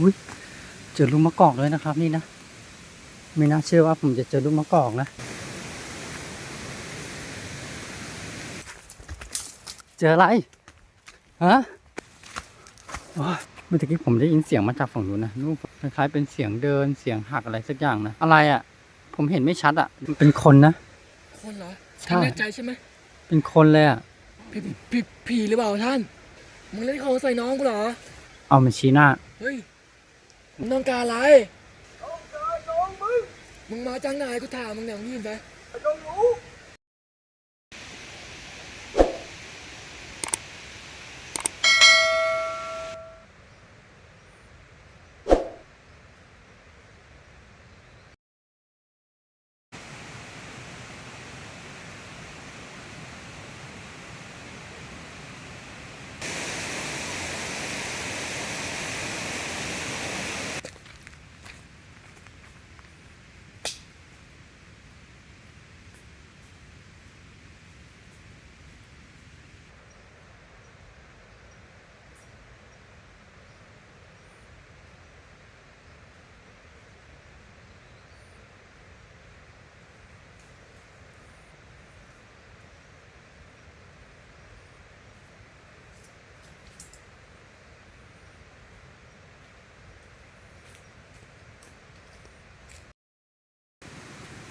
อุ้ยเจอลูกมะกอกเลยนะครับ นี่นะไม่น่าเชื่อว่าผมจะเจอลูกมะกอกนะ เจออะไรฮะโอ๊ยเมื่อกี้ผมได้ยินเสียงมาจากฝั่งนู้นนะลูกคล้ายๆเป็นเสียงเดินเสียงหักอะไรสักอย่างนะ อะไรอะ่ะ ผมเห็นไม่ชัดอะ่ะ เป็นคนนะ คนเหรอใช่ท่านแน่ใจใช่ไหมเป็นคนเลยอะ่ะผีผีผีหรือเปล่าท่าน มึงเล่นของใส่น้องกูเหรอ เอามาชี้หน้า เฮ้ย มึงต้องการอะไร ต้องการน้องมึง มึงมาจากไหนกูถามมึงเนี่ยมึงยินไหมต้องรู้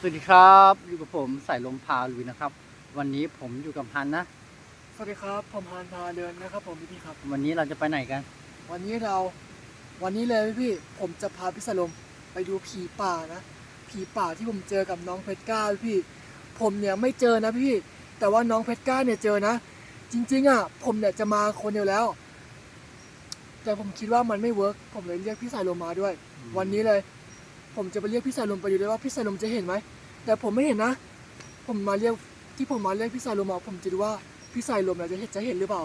สวัสดีครับอยู่กับผมสายลมพาลุยนะครับ วันนี้ผมอยู่กับฮันนะสวัสดีครับ ผมฮานพาเดินนะครับ ผมพี่ๆครับ วันนี้เราจะไปไหนกัน วันนี้เรา วันนี้เลยพี่ๆผมจะพาพี่สลมไปดูผีป่านะ ผีป่าที่ผมเจอกับน้องเพชรก้าพี่ๆผมเนี่ยไม่เจอนะพี่ๆแต่ว่าน้องเพชรก้าเนี่ยเจอนะ จริงๆอะผมเนี่ยจะมาคนเดียวแล้ว แต่ผมคิดว่ามันไม่เวิร์กผมเลยเรียกพี่สายลมมาด้วย วันนี้เลย ผมจะไปเรียกพี่สายลมไปดูด้วยว่าพี่สายลมจะเห็นไหม แต่ผมไม่เห็นนะ ผมมาเรียกที่ผมมาเรียกพี่สายลมมาผมจะดูว่าพี่สายลมเนี่ยจะเห็นจะเห็นหรือเปล่า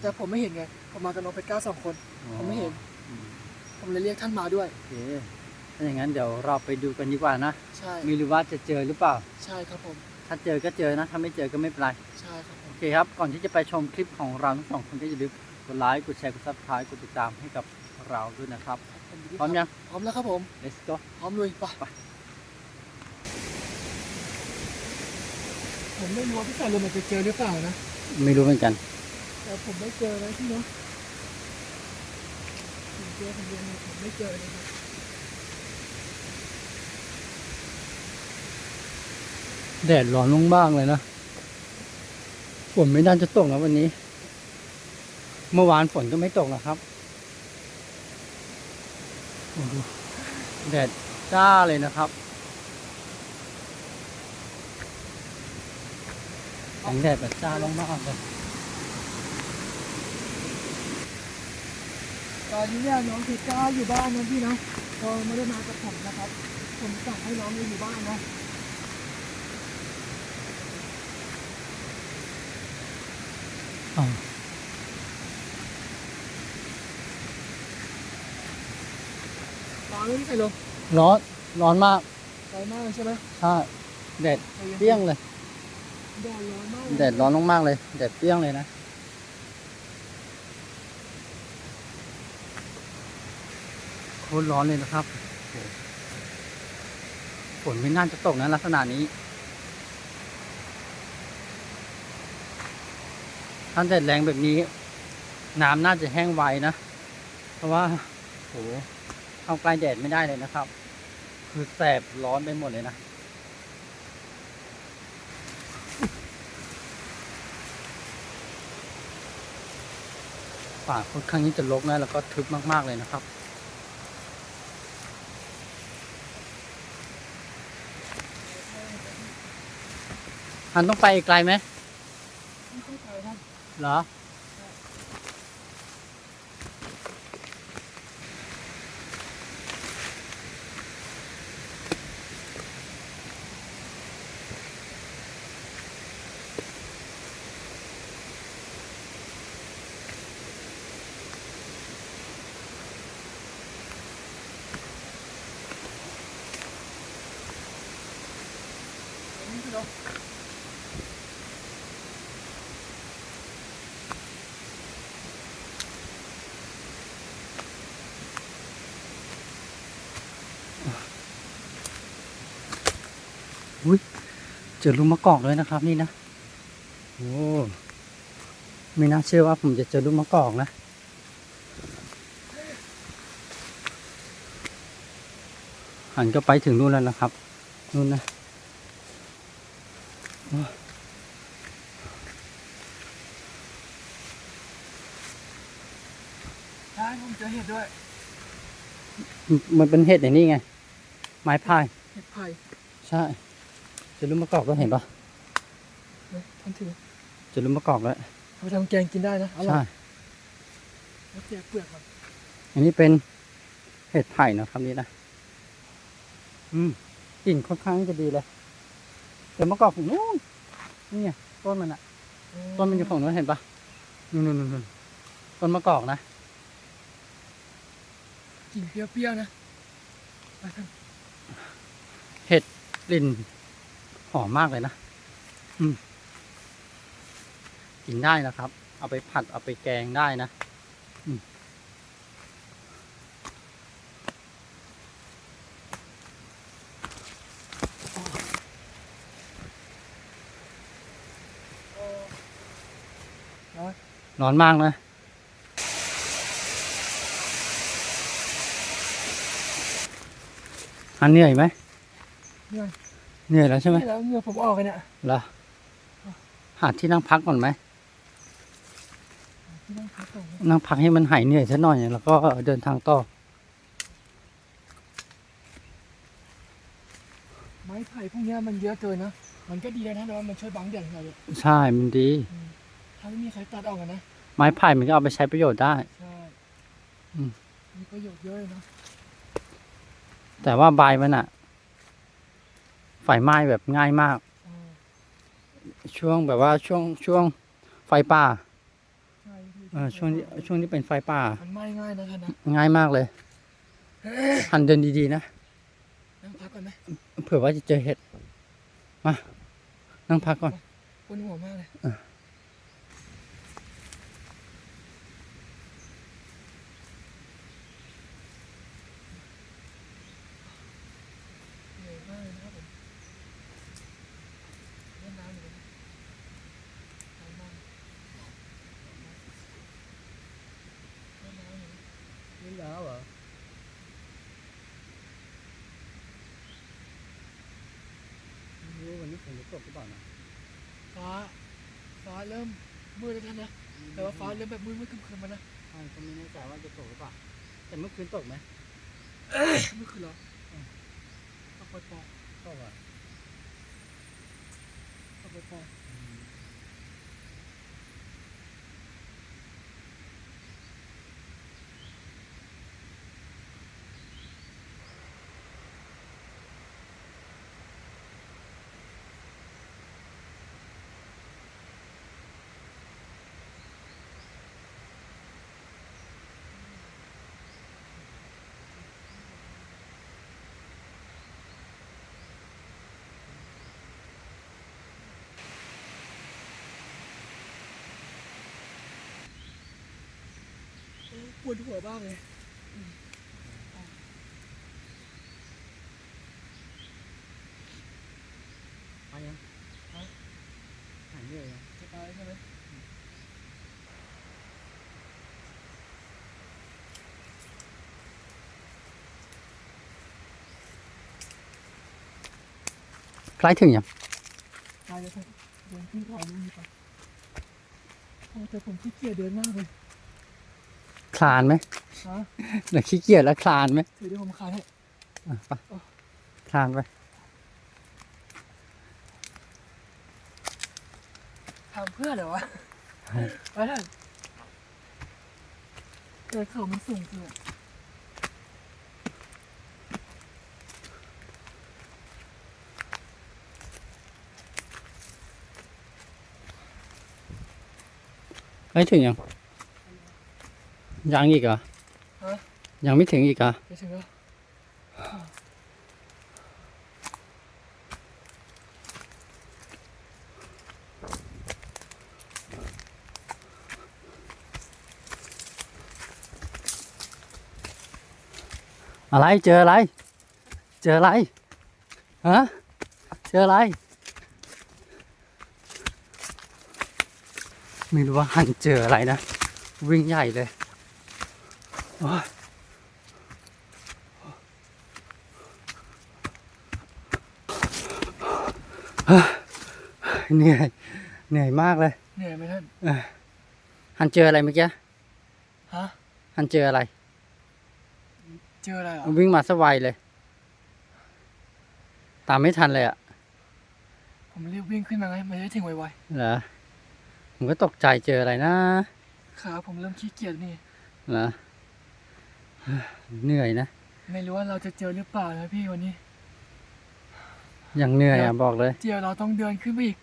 แต่ผมไม่เห็นไง ผมมากับน้องเพชรก้าสองคน ผมไม่เห็นอืมผมเลยเรียกท่านมาด้วยโอเคถ้าอย่างนั้นเดี๋ยวเราไปดูกันดีกว่านะ ใช่ ไม่รู้ว่าจะเจอหรือเปล่า ใช่ครับผม ถ้าเจอก็เจอนะ ถ้าไม่เจอก็ไม่เป็นไร ใช่ครับผม โอเคครับ ก่อนที่จะไปชมคลิปของเราทั้งสองคนก็อย่าลืมกดไลค์ กดแชร์ กดซับสไครต์กดติดตามให้กับ เราด้วยนะครับผมพร้อมยัง พร้อมแล้วครับผม let's go พร้อมลุยไปผมไม่รู้ว่าพี่สายลมจะเจอหรือเปล่านะ ไม่รู้เหมือนกัน แต่ผมไม่เจอนะพี่เนาะผมเจอผมยังผมไม่เจอเลยครับแดดร้อนมากๆเลยนะ ฝนไม่น่าจะตกนะวันนี้ เมื่อวานฝนก็ไม่ตกนะครับโอ้ ดูแดดจ้าเลยนะครับแสงแดดแบบจ้ามากๆเลยตอนนี้เนี่ยน้องเพชรก้าอยู่บ้านนะพี่นะก็ไม่ได้มากับผมนะครับ ผมสั่งให้น้องอยู่บ้านนะอ๋อ อนไหมพี่สายลมร้อนร้อนมากร้อนมากเลยใช่ไหมใช่แดดเปรี้ยงเลยแดดร้อนมากเลยแดดร้อนมากๆเลยแดดเปรี้ยงเลยนะโคตรร้อนเลยนะครับโอ้โหฝนไม่น่าจะตกนะลักษณะนี้ถ้าแดดแรงแบบนี้ น้ำน่าจะแห้งไวนะ เพราะว่าโห เข้าใกล้แดดไม่ได้เลยนะครับ คือแสบร้อนไปหมดเลยนะป่าค่อนข้างที่จะรกนะแล้วก็ทึบมาก ๆ เลยนะครับ อันต้องไปอีกไกลไหมไม่เข้าใจนะเหรอ จอลูกมะกอกเลยนะครับ นี่นะโอ้ไม่น่าเชื่อว่าผมจะเจอลูกมะกอกนะหันก็ไปถึงนู่นแล้วนะครับนู่นนะใช่ผมเจอเห็ดด้วย มันเป็นเห็ดอย่างนี้ไง ไม้พายเห็ดไผ่ใช่เจอลูกมะกอกแล้วเห็นปะนะท่านถือเจอลูกมะกอกแล้วเอาไปทำแกงกินได้นะอร่อใช่ ยแล้วแกะเปลือกมันอันนี้เป็นเห็ดไผ่นะครับนี่นะ อืมกลิ่นค่อนข้างจะดีเลยเดี๋ยวมะกอกผมนู้นนี่ไงต้นมันอะต้นมันอยู่ฝั่งนู้นเห็นปะนู่นนู่นนู่นต้นมะกอกนะ กลิ่นเปรี้ยวๆนะไปท่านกลิ่นห อมมากเลยนะอืมกินได้นะครับ เอาไปผัดเอาไปแกงได้นะอืมร้อนมากนะอันเหนื่อยไหมเหนื่อย เหนื่อยแล้วใช่ไหมนี่แล้วเหงื่อผมออกเลยเนี่ยเหรอหาที่นั่งพักก่อนไหมที่นั่งพักก่อนนะนั่งพักให้มันหายเหนื่อยสักหน่อยแล้วก็เดินทางต่อ ไม้ไผ่พวกเนี้ยมันเยอะเกินนะ มันก็ดีแล้วนะแต่ว่ามันช่วยบังแดดเราเลยใช่ มันดี ถ้าไม่มีใครตัดออกกันนะ ไม้ไผ่มันก็เอาไปใช้ประโยชน์ได้ ใช่อืมมีประโยชน์เยอะเลยนะ แต่ว่าใบมันอะ ไฟไหม้แบบง่ายมากใช่ช่วงแบบว่าช่วงช่วงไฟป่าใช่พี่เออช่วงที่ช่วงที่เป็นไฟป่า มันไหม้ง่ายนะท่านนะง่ายมากเลยหันเดินดีๆนะนั่งพักก่อนไหมเผื่อว่าจะเจอเห็ดมานั่งพักก่อนปวดหัวมากเลย เออ เหนื่อยมากเลยนะครับผมเล่นน้ำอยู่นะน้ำมากเล่นน้ำอยู่นะ นี่แล้วเหรอไม่รู้วันนี้ฝนจะตกหรือเปล่านะ ฟ้า ฟ้าเริ่มมืดแล้วท่านนะแต่ว่าฟ้าเริ่มแบบมืดมืดครึมๆมานะใช่ก็ไม่แน่ใจว่าจะตกหรือเปล่าแต่เมื่อคืนตกไหมเมื่อคืนเหรอตกปล่อยตกอะๆตกปล่อย ๆโอ้ ปวดหัวบ้างเลยไปยังฮะหายเหนื่อยยังจะตายใช่ไหมใกล้ถึงยังตายแล้วท่านเดินขึ้นเขาลูกนี้ไปโอ้แต่ผมขี้เกียจเดินมากเลย คลานไหมฮะเดี๋ยวขี้เกียจแล้วคลานไหมถือเดี๋ยวผมคานให้อะไปคลานไปทำเพื่อเหรอวะไปท่านเดินเขามันสูงเกินใกล้ถึงยัง ยังอีกอะยังไม่ถึงอีกอะอะไรเจออะไร เจออะไรฮะเจออะไร ไม่รู้ว่าหันเจออะไรนะ วิ่งใหญ่เลย เฮ้ยเหนื่อยเหนื่อยมากเลยเหนื่อยไหมท่านหันเจออะไรเมื่อกี้ฮะหันเจออะไร เจออะไรเหรอวิ่งมาสวัยเลย ตามไม่ทันเลยอะผมรีบวิ่งขึ้นมาไงมันจะได้ถึงไวเหรอผมก็ตกใจเจออะไรนะ ๆขาผมเริ่มขี้เกียจนี่ เหรอ เฮ้ยเหนื่อยนะ ไม่รู้ว่าเราจะเจอหรือเปล่านะพี่วันนี้ยังเหนื่อยครัอะบบอกเลยเดี๋ยวเราต้องเดินขึ้นไปอีก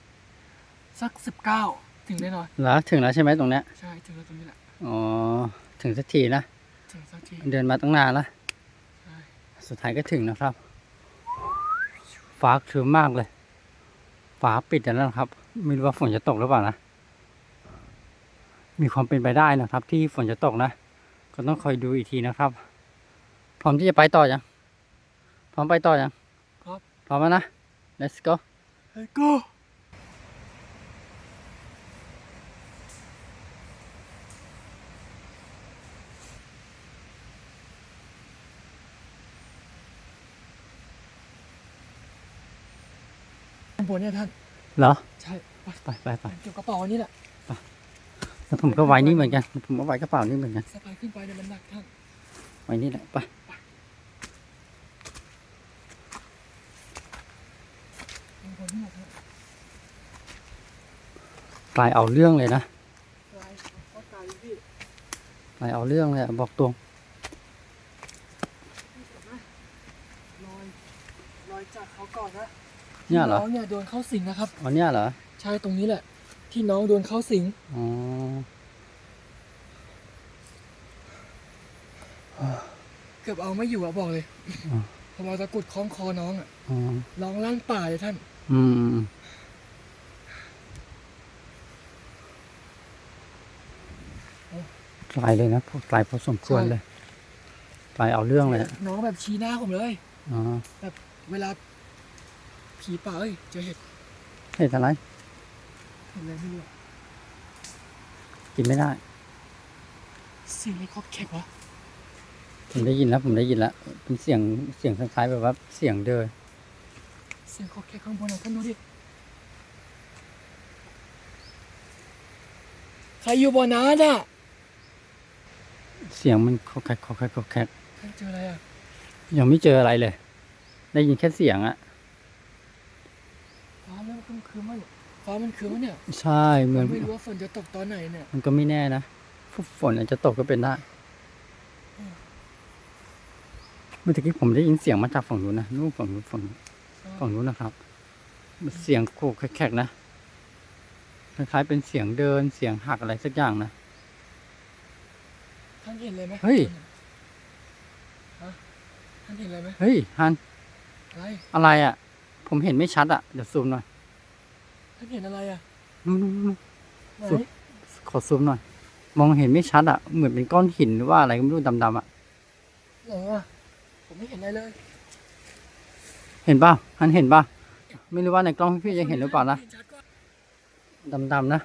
สักสิบเก้าถึงแน่นอนเหรอถึงแล้วใช่ไหมตรงเนี้ย ใช่ถึงแล้วตรงนี้แหละ อ๋อ ถึงสักทีนะ ถึงสักที เดินมาตั้งนานแล้วใช่สุดท้ายก็ถึงนะครับ ฟ้าครึ้มมากเลย ฟ้าปิดแล้วนะครับ ไม่รู้ว่าฝนจะตกหรือเปล่านะ มีความเป็นไปได้นะครับ ที่ฝนจะตกนะ ก็ต้องคอยดูอีกทีนะครับพร้อมที่จะไปต่อยังพร้อมไปต่อยังครับพร้อมแล้วนะ let's go เฮ้ยกูข้างบนเนี่ยท่าน เหรอ ใช่ ไปไปไปไปเก็บกระเป๋าอันนี้แหละแล้ว ผมก็ไว้นี่เหมือนกันผมก็ไว้กระเป๋านี่เหมือนกันสะพายขึ้นไปเนี่ยมันหนักท่านไว้นี่แหละไปข้างบนนี่ท่านกลายเอาเรื่องเลยนะลายก็กลายพี่กลายเอาเรื่องเลยอะบอกตรงพี่เห็นไหมรอยรอยจากเขาก่อนนะเนี่ยเหรอที่น้องเนี่ยโดนเข้าสิงนะครับอ๋อเนี่ยเหรอ ใช่ตรงนี้แหละ ที่น้องโดนเข้าสิงอ๋อเกือบเอาไม่อยู่อะบอกเลยอ่าผมเอาตะกรุดคล้องคอน้องอะอ๋อร้องลั่นป่าเลยท่าน อืมอืมอืมไกลเลยนะพวกไกลพอสมควรเลยไกลเอาเรื่องเลยอะน้องแบบชี้หน้าผมเลยอ๋อเวลาผีป่าเอ้ยเจอเห็ดเห็นอะไร เห็นอะไรไม่รู้อะกินไม่ได้เสียงอะไรครอบแขกวะผมได้ยินแล้วผมได้ยินแล้วเป็นเสียงเสียงคล้ายๆแบบว่าเสียงเดินเสียงครอบแขกข้างบนอะท่านดูดิใครอยู่บนนั้นอะเสียงมันคอกแคกคอกแคกคอกแคกท่านเจออะไรอะยังไม่เจออะไรเลย ได้ยินแค่เสียงอะ ฟ้ามันคืมคืมมัน ฟ้ามันคืมมันเนี่ยใช่เหมือนไม่รู้ว่าฝนจะตกตอนไหนเนี่ย มันก็ไม่แน่นะฝนอาจจะตกก็เป็นได้เมื่อกี้ผมได้ยินเสียงมาจากฝั่งนู้นนะนู่นฝั่งนู้นฝั่งนู้นฝั่งนู้นนะครับ เสียงโคกแขกๆนะคล้ายๆเป็นเสียงเดินเสียงหักอะไรสักอย่างนะท่านเห็นเลยไหมเฮ้ยฮะท่านเห็นอะไรไหมเฮ้ยฮันอะไรอะไรอะ่ะ ผมเห็นไม่ชัดอะ่ะเดี๋ยวซูมหน่อย ท่านเห็นอะไรอะนู่นนู่นนู่น ไหนสุด ขอซูมหน่อย มองเห็นไม่ชัดอะ่ะ เหมือนเป็นก้อนหินหรือว่าอะไรก็ไม่รู้ดำๆอะ่ะ ไหนอะผมไม่เห็นอะไรเลยเห็นป่ะฮันเห็นป่ะ ไม่รู้ว่าในกล้องพี่ๆจะเห็นหรือเปล่านะห็ชัดกว่าดำๆนะ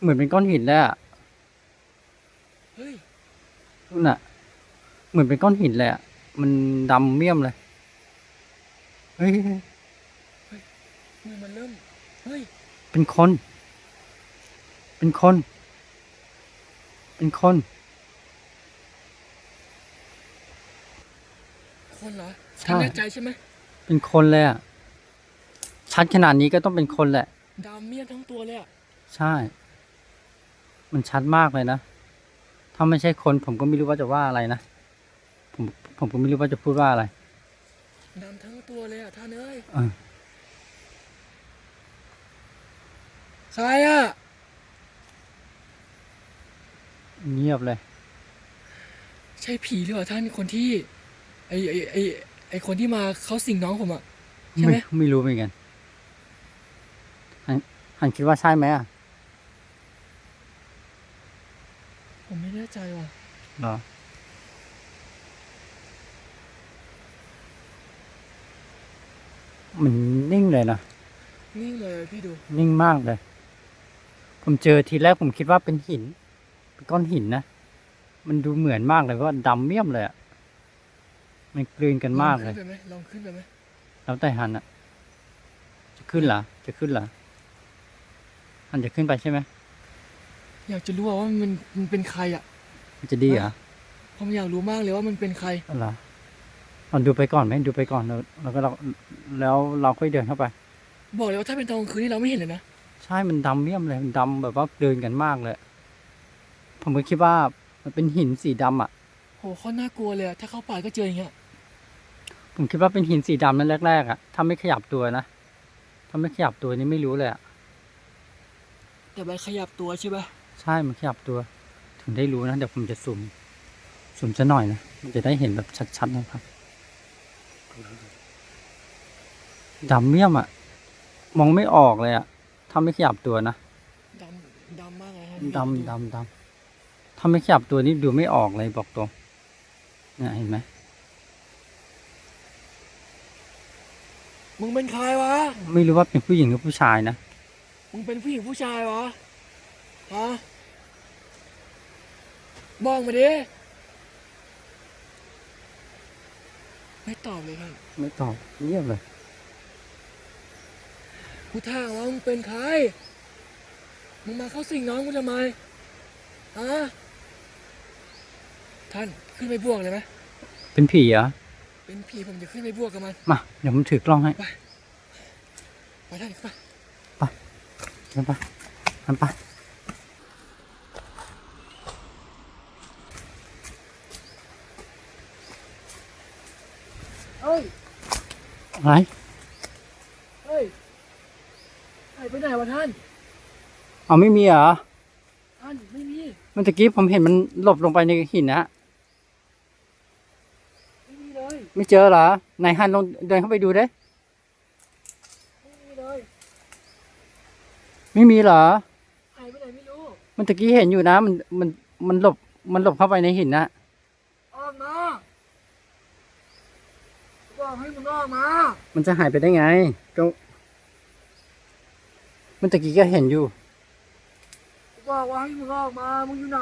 เหมือนเป็นก้อนหินเลยอะเฮ้ยนู่นน่ะ เหมือนเป็นก้อนหินเลยอะ มันดำเมี่ยมเลย เฮ้ย มือมันเริ่ม เฮ้ยเป็นคน เป็นคน เป็นคน คนเหรอใช่ท่านแน่ใจใช่ไหมเป็นคนเลยอะ ชัดขนาดนี้ก็ต้องเป็นคนแหละดำเมียนทั้งตัวเลยอะใช่ มันชัดมากเลยนะ ถ้าไม่ใช่คนผมก็ไม่รู้ว่าจะว่าอะไรนะ ผมผมก็ไม่รู้ว่าจะพูดว่าอะไร ดำทั้งตัวเลยอะท่านเอ้ย เออ ใครอะเงียบเลย ใช่ผีหรือเปล่าท่านคนที่ ไอไอไอไอคนที่มาเขาสิงน้องผมอะใช่ไหมไม่รู้เหมือนกันหันหันคิดว่าใช่ไหมอะ ผมไม่แน่ใจว่ะเหรอมันนิ่งเลยนะ นิ่งเลยพี่ดู นิ่งมากเลย ผมเจอทีแรกผมคิดว่าเป็นหินเป็นก้อนหินนะ มันดูเหมือนมากเลยว่าดำเมี่ยมเลยอะมันกลืนกันมากเลยลองขึ้นไปไหมลองขึ้นไปไหมแล้วแต่ฮันอะจะขึ้นเหรอจะขึ้นเหรอฮันจะขึ้นไปใช่ไหมอยากจะรู้ว่ามันมันเป็นใครอะ มันจะดีเหรอผมอยากรู้มากเลยว่ามันเป็นใครเอาเหรอเอาดูไปก่อนไหมดูไปก่อนแล้วแล้วก็เราแล้วเราค่อยเดินเข้าไป บอกเลยว่าถ้าเป็นตอนกลางคืนนี่เราไม่เห็นเลยนะใช่มันดำเมี่ยมเลยมันดำแบบว่าเดินกันมากเลย ผมก็คิดว่ามันเป็นหินสีดำอะ โหโคตรน่ากลัวเลยอะถ้าเข้าป่าก็เจออย่างเงี้ย ผมคิดว่าเป็นหินสีดำนั่นแรกๆอะถ้าไม่ขยับตัวนะถ้าไม่ขยับตัวนี่ไม่รู้เลยอะแต่มันขยับตัวใช่ปะใช่มันขยับตัว ถึงได้รู้นะเดี๋ยวผมจะซูมซูมจะหน่อยนะมันจะได้เห็นแบบชัดๆนะครับดำเมี่ยมอะมองไม่ออกเลยอะ ถ้าไม่ขยับตัวนะดำดำมากเลยฮะดำดำดำถ้าไม่ขยับตัวนี่ดูไม่ออกเลยบอกตรงเนี่ยเห็นไหมมึงเป็นใครวะ ไม่รู้ว่าเป็นผู้หญิงหรือผู้ชายนะ มึงเป็นผู้หญิงผู้ชายวะ ฮะบอกมาดิ ไม่ตอบเลยท่านไม่ตอบเงียบเลย กูถามว่ามึงเป็นใคร มึงมาเข้าสิงน้องกูทำไมฮะท่านขึ้นไปบวกเลยไหมเป็นผีเหรอ เป็นผีผมจะขึ้นไปบวกกับมัน มา เดี๋ยวผมถือกล้องให้ไปท่านขึ้นไปทำไปทำไปเฮ้ย อะไร เฮ้ยหายไปไหน วะท่านเอาไม่มีเหรอ ท่านไม่มีเมื่อตะกี้ผมเห็นมันหลบลงไปในหินนะ ไม่มีเลยไม่เจอเหรอไหนายฮันลองเดินเข้าไปดูได้ ไม่มีเลยไม่มีเหรอ หายไปไหนไม่รู้เมันตะกี้เห็นอยู่นะ มันมันมันหลบมันหลบเข้าไปในหินนะออกมาบอกให้มึงออกมามันจะหายไปได้ไงก็ เมันตะกี้ก็เห็นอยู่บอกว่าให้มึงออกมา มึงอยู่ไหน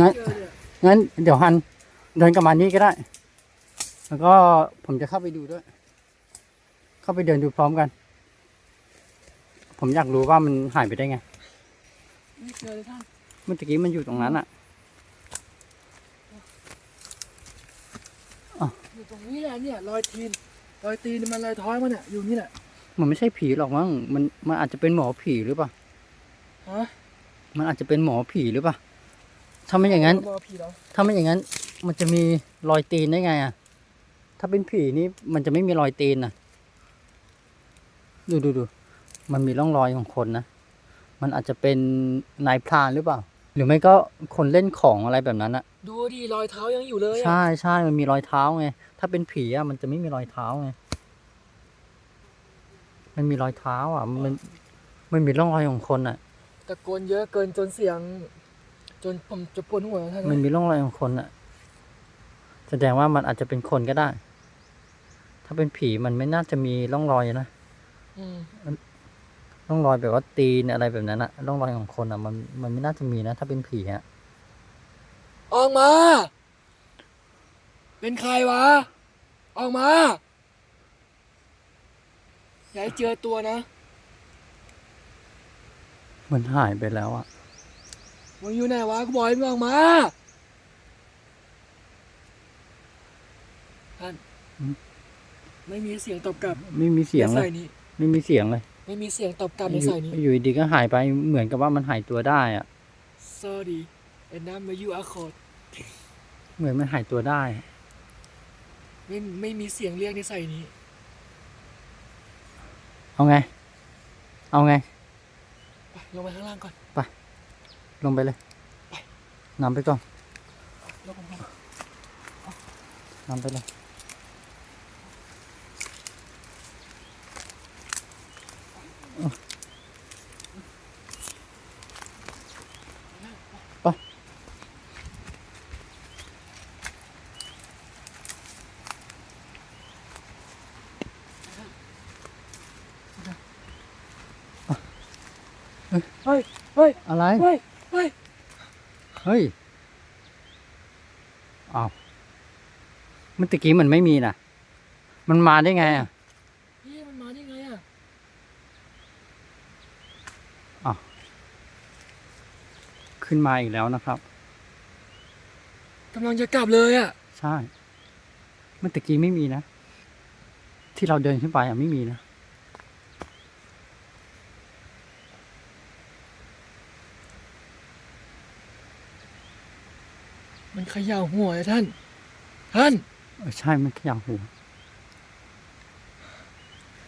งั้นไม่เจอเลยงั้น เดี๋ยวฮัน เดินกลับมานี่ก็ได้ แล้วก็ผมจะเข้าไปดูด้วย เข้าไปเดินดูพร้อมกัน ผมอยากรู้ว่ามันหายไปได้ไง ไม่เจอเลยท่าน เมื่อตะกี้มันอยู่ตรงนั้นอะ อยู่ตรง นี้แหละเนี่ยรอยตีนรอยตีนมันรอยท้อยมันเนี่ยอยู่นี่แหละมันไม่ใช่ผีหรอกมั้งมันมันอาจจะเป็นหมอผีหรือเปล่าฮะมันอาจจะเป็นหมอผีหรือเปล่าถ้าไม่อย่างนั้นบอผีแล้วถ้าไม่อย่างนั้น มันจะมีรอยตีนได้ไงอะถ้าเป็นผีนี่มันจะไม่มีรอยตีนนะดูดูดูมันมีร่องรอยของคนนะมันอาจจะเป็นนายพรานหรือเปล่า หรือไม่ก็คนเล่นของอะไรแบบนั้นอะ ดูดิรอยเท้ายังอยู่เลยอะใช่ใช่มันมีรอยเท้าไง ถ้าเป็นผีอะมันจะไม่มีรอยเท้าไง มันมีรอยเท้าอะ มันมันมีร่องรอยของคนอะ ตะโกนเยอะเกินจนเสียง จนผมจะปวดหัวแล้วท่านมันมีร่องรอยของคนอะ แสดงว่ามันอาจจะเป็นคนก็ได้ ถ้าเป็นผีมันไม่น่าจะมีร่องรอยนะอืมร่องรอยแบบว่าตีนอะไรแบบนั้นอะร่องรอยของคนอะมันมันไม่น่าจะมีนะ ถ้าเป็นผีอะ ออกมา เป็นใครวะ ออกมา อย่าให้เจอตัวนะ มันหายไปแล้วอะมึงอยู่ไหนวะกูบอกให้มึงออกมา ท่านไม่มีเสียงตอบกลับไม่มีเสียงในเลใส่ยนี้ ไม่มีเสียงเลยไม่มีเสียงตอบกลับในอยู่ใส่นี้ อยู่ดีๆก็หายไปเหมือนกับว่ามันหายตัวได้อะ sorry and now you are cold เหมือนมันหายตัวได้ ไม่ไม่มีเสียงเรียกในใส่นี้ เอาไง เอาไง ไปลงมาข้างล่างก่อน ลงไปเลยนำไปก่อนลงมานำไปเลยไป เฮ้ยเฮ้ยอะไร เฮ้ย เฮ้ย เฮ้ย อ้าวเมื่อตะกี้มันไม่มีนะมันมาได้ไงอะพี่มันมาได้ไงอะขึ้นมาอีกแล้วนะครับกำลังจะกลับเลยอะ ใช่เมื่อตะกี้ไม่มีนะ ที่เราเดินขึ้นไปอะไม่มีนะ เขย่าหัวเลยท่าน ท่าน เออใช่มันขยับหัว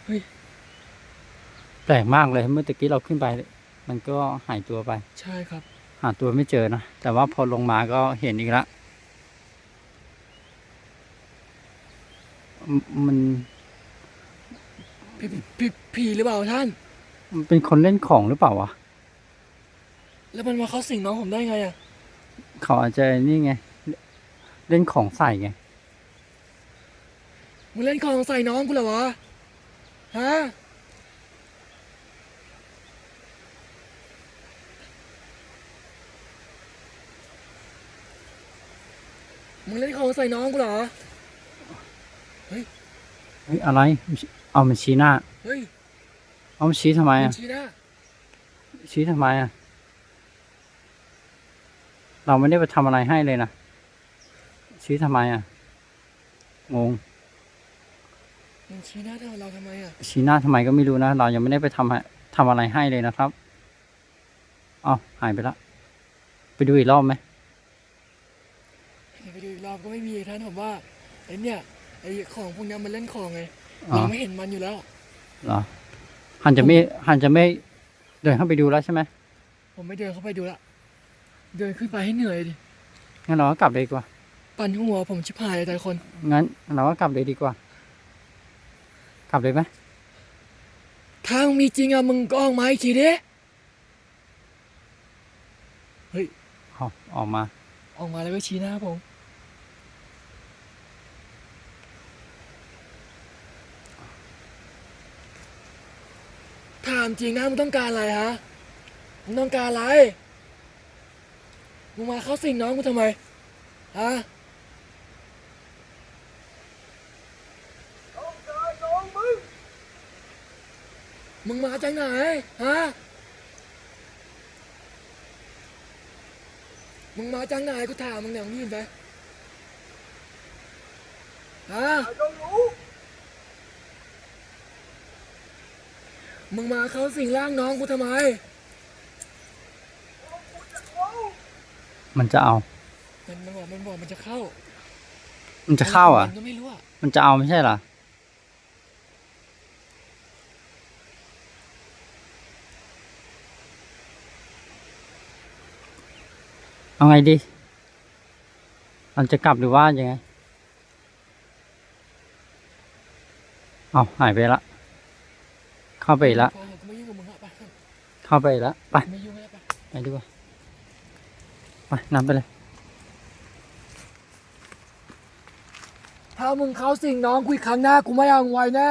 เฮ้ย แปลกมากเลยเมื่อตะกี้เราขึ้นไป มันก็หายตัวไป ใช่ครับ หาตัวไม่เจอนะ แต่ว่าพอลงมาก็เห็นอีกแล้วมมันผีผีผีหรือเปล่าท่าน มันเป็นคนเล่นของหรือเปล่าวะ แล้วมันมาเข้าสิงน้องผมได้ไงอะ เขาอาจจะนี่ไง เล่นของใส่ไง มึงเล่นของใส่น้องกูเหรอวะ ฮะ มึงเล่นของใส่น้องกูเหรอ เฮ้ยอะไร เอามันชี้หน้า เฮ้ยเอามันชี้ทำไมมึอะงชี้หน้าชี้ทำไมอะ เราไม่ได้ไปทำอะไรให้เลยนะ ชี้ทำไมอะ งงมึงชี้หน้าทำเราทำไมอะ ชี้หน้าทำไมก็ไม่รู้นะ เรายังไม่ได้ไปทำให้ทำอะไรให้เลยนะครับอ๋อหายไปละ ไปดูอีกรอบไหมไปดูอีกรอบก็ไม่มีท่านผมว่าไอ้เนี่ยไอ้ของพวกเนี้ยมันเล่นของไงอ๋อเราไม่เห็นมันอยู่แล้วเหรอหันจะไม่หันจะไม่เดินเข้าไปดูแล้วใช่ไหมผมไม่เดินเข้าไปดูละ เดินขึ้นไปให้เหนื่อยดิ งั้นเราก็กลับเลยดีกว่า ปั่นหัวผมชิบหายเลยแต่ละคน งั้นเราก็กลับเลยดีกว่า กลับเลยไหมถ้ามึงมีจริงอะมึงก็ออกมาอีกทีดิเอาออกมา ออกมาแล้วก็ชี้หน้าผม ถามจริงนะมึงต้องการอะไรฮะมึงต้องการอะไรมึงมาเข้าสิงน้องกูทำไมฮะ มึงมาจากไหน ฮะ มึงมาจากไหนกูถามมึงเนี่ยมึงยินไหมฮะ มึงมาเข้าสิงร่างน้องกูทำไม มันจะเอา มันมันบอกมันบอกมันจะเข้า มันจะเข้าอะ มันก็ไม่รู้อะ มันจะเอาไม่ใช่เหรอ เอาไงดีเราจะกลับหรือว่ายังไง เอาหายไปละ เข้าไปละ เข้าไปละ ไปไม่ยุ่งแล้วไปไปดีกว่า ไปนำไปเลย ถ้ามึงเข้าสิงน้องกูอีกครั้งหน้ากูไม่เอามึงไว้แน่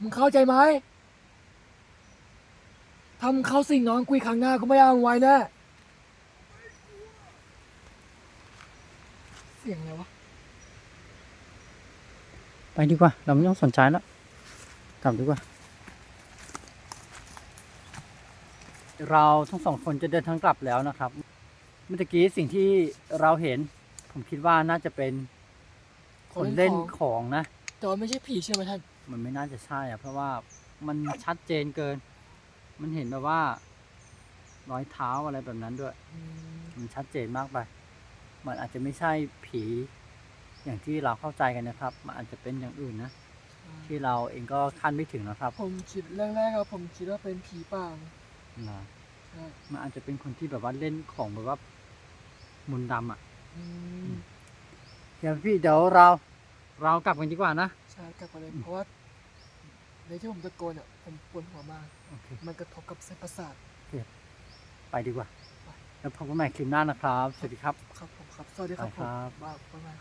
มึงเข้าใจไหมถ้ามึงเข้าสิงน้องกูอีกครั้งหน้ากูไม่เอามึงไว้แน่ เสียงอะไรวะ ไปดีกว่า เราไม่ต้องสนใจแล้ว กลับดีกว่า เราทั้งสองคนจะเดินทางกลับแล้วนะครับ เมื่อกี้สิ่งที่เราเห็น ผมคิดว่าน่าจะเป็นคนเล่นของนะ แต่ว่าไม่ใช่ผีใช่ไหมท่าน มันไม่น่าจะใช่อะเพราะว่ามันชัดเจนเกิน มันเห็นแบบว่า รอยเท้าอะไรแบบนั้นด้วยอืมมันชัดเจนมากไป มันอาจจะไม่ใช่ผี อย่างที่เราเข้าใจกันนะครับ มันอาจจะเป็นอย่างอื่นนะ ที่เราเองก็คาดไม่ถึงนะครับผมคิดแรกๆครับผมคิดว่าเป็นผีป่านะนะใช่มันอาจจะเป็นคนที่แบบว่าเล่นของแบบว่ามุนต์ดำอะอืมเดี๋ยวพี่เดี๋ยวเราเรากลับกันดีกว่านะใช่กลับมาเลยเพราะว่าในที่ผมตะโกนอะผมปวดหัวมากโอเคมันกระทบกับเส้นประสาทไปดีกว่า แล้วพบกันใหม่คลิปหน้านะครับ สวัสดีครับ ครับผมครับ สวัสดีครับไปผครัมบบ้าบ๊ายบาย